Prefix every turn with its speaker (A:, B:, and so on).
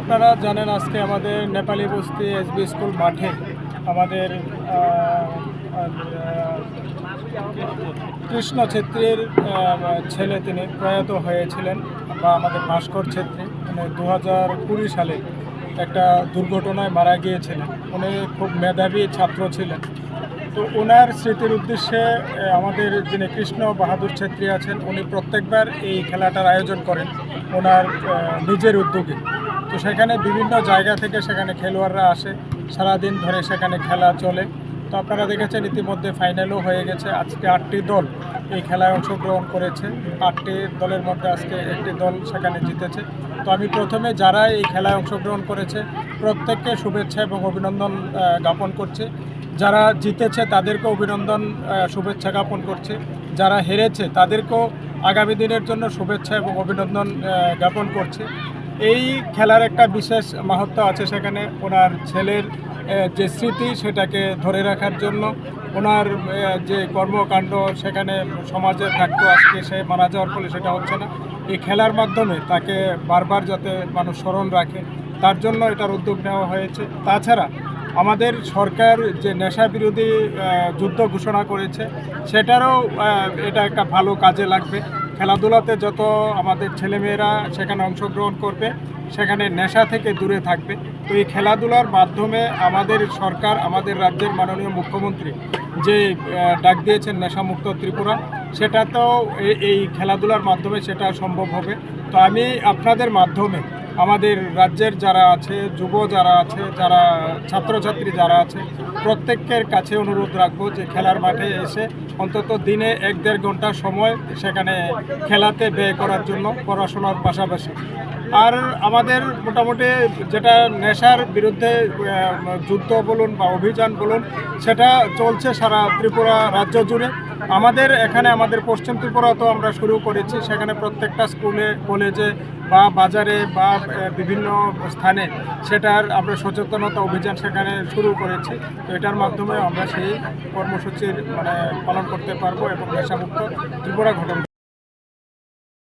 A: আপনারা জানেন আজকে আমাদের নেপালি বস্তি এসবি স্কুল মাঠে আমাদের কৃষ্ণ ছেত্রীর ছেলে তিনি প্রয়াত হয়েছিলেন, বা আমাদের ভাস্কর ছেত্রী। মানে দু হাজার কুড়ি সালে একটা দুর্ঘটনায় মারা গিয়েছিলেন। উনি খুব মেধাবী ছাত্র ছিলেন। তো ওনার স্মৃতির উদ্দেশ্যে আমাদের যিনি কৃষ্ণ বাহাদুর ছেত্রী আছেন, উনি প্রত্যেকবার এই খেলাটার আয়োজন করেন। ওনার নিজের উদ্যোগে। তো সেখানে বিভিন্ন জায়গা থেকে সেখানে খেলোয়াড়রা আসে। সারাদিন ধরে সেখানে খেলা চলে। তো আপনারা দেখেছেন ইতিমধ্যে ফাইনালও হয়ে গেছে। আজকে আটটি দল এই খেলায় অংশগ্রহণ করেছে। আটটি দলের মধ্যে আজকে একটি দল সেখানে জিতেছে। তো আমি প্রথমে যারা এই খেলায় অংশগ্রহণ করেছে, প্রত্যেককে শুভেচ্ছা এবং অভিনন্দন জ্ঞাপন করছে। যারা জিতেছে তাদেরকে অভিনন্দন শুভেচ্ছা জ্ঞাপন করছে। যারা হেরেছে তাদেরকেও আগামী দিনের জন্য শুভেচ্ছা এবং অভিনন্দন জ্ঞাপন করছে। এই খেলার একটা বিশেষ মাহাত্ম আছে সেখানে ওনার ছেলের যে স্মৃতি সেটাকে ধরে রাখার জন্য। ওনার যে কর্মকাণ্ড সেখানে সমাজে থাকতো আজকে সে মারা যাওয়ার ফলে সেটা হচ্ছে না। এই খেলার মাধ্যমে তাকে বারবার যাতে মানুষ স্মরণ রাখে, তার জন্য এটার উদ্যোগ নেওয়া হয়েছে। তাছাড়া আমাদের সরকার যে নেশা বিরোধী যুদ্ধ ঘোষণা করেছে, সেটারও এটা একটা ভালো কাজে লাগবে। খেলাধুলাতে যত আমাদের ছেলেমেয়েরা সেখানে অংশগ্রহণ করবে, সেখানে নেশা থেকে দূরে থাকবে। তো এই খেলাধুলার মাধ্যমে আমাদের সরকার, আমাদের রাজ্যের মাননীয় মুখ্যমন্ত্রী যে ডাক দিয়েছেন নেশামুক্ত ত্রিপুরা সেটা তো এই- খেলাধুলার মাধ্যমে সেটা সম্ভব হবে। তো আমি আপনাদের মাধ্যমে আমাদের রাজ্যের যারা আছে, যুব যারা আছে, যারা ছাত্রছাত্রী যারা আছে, প্রত্যেকের কাছে অনুরোধ রাখব যে খেলার মাঠে এসে অন্তত দিনে এক দেড় ঘণ্টা সময় সেখানে খেলাতে ব্যয় করার জন্য পড়াশোনার পাশাপাশি। আর আমাদের মোটামুটি যেটা নেশার বিরুদ্ধে যুদ্ধ বলুন বা অভিযান বলুন, সেটা চলছে সারা ত্রিপুরা রাজ্য জুড়ে। আমাদের এখানে আমাদের পশ্চিম ত্রিপুরাতেও আমরা শুরু করেছি, সেখানে প্রত্যেকটা স্কুলে, কলেজে বা বাজারে বা বিভিন্ন স্থানে সেটার আমরা সচেতনতা অভিযান সেখানে শুরু করেছি। তো এটার মাধ্যমে আমরা সেই কর্মসূচির মানে পালন করতে পারব এবং নেশামুক্ত ত্রিপুরা ঘটন